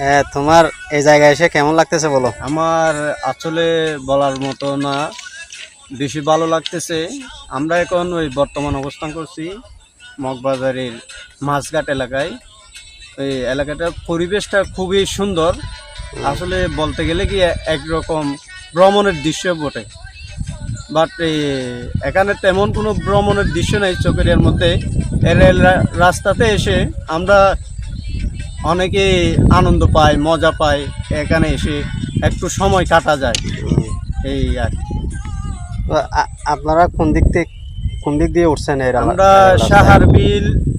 হ্যাঁ, তোমার এই জায়গায় এসে কেমন লাগতেছে বলো? আমার আসলে বলার মতো না বেশি ভালো লাগতেছে। আমরা এখন ওই বর্তমান অবস্থান করছি মগবাজারের মাছঘাট এলাকায়। ওই এলাকাটার পরিবেশটা খুবই সুন্দর। আসলে বলতে গেলে কি একরকম ভ্রমণের দৃশ্য বটে। বাট এখানে তেমন কোনো ভ্রমণের দৃশ্য নেই চোখের মধ্যে। রেল রাস্তাতে এসে আমরা অনেকে আনন্দ পায় মজা পায় এখানে এসে একটু সময় কাটা যায়। এই আর। আপনারা কোন দিক থেকে কোন দিক দিয়ে উঠছেন আমরা? সাহারবিল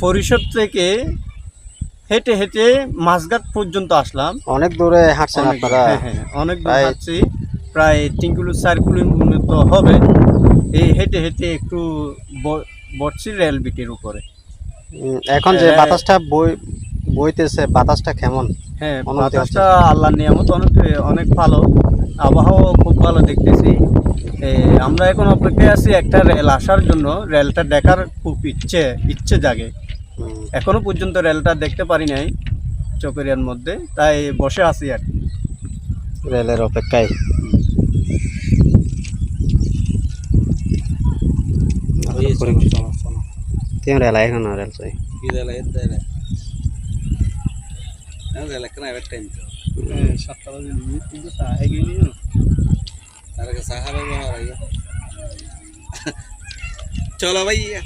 পরিষদ থেকে হেঁটে হেঁটে মাছঘাট পর্যন্ত আসলাম। অনেক দূরে হাঁটছেন আপনারা? হ্যাঁ, হ্যাঁ, অনেক দূরে প্রায়- হাঁটছি। প্রায় তিন কিলো চার মতো হবে। এই হেঁটে হেঁটে একটু বসছি রেল বিটির উপরে। এখন যে হ্যাঁ। বাতাসটা বই বইতেছে বাতাসটা কেমন? হ্যাঁ বাতাসটা আল্লাহ নিয়ামত অনেক অনেক ভালো। আবহাওয়া খুব ভালো দেখতেছি। আমরা এখন অপেক্ষায় আছি একটা রেল আসার জন্য। রেলটা দেখার খুব ইচ্ছে ইচ্ছে জাগে। এখনও পর্যন্ত রেলটা দেখতে পারি নাই চকরিয়ার মধ্যে তাই বসে আছি আর রেলের অপেক্ষায়। তিন রেল এখন রেল চাই। চলো ভাইয়া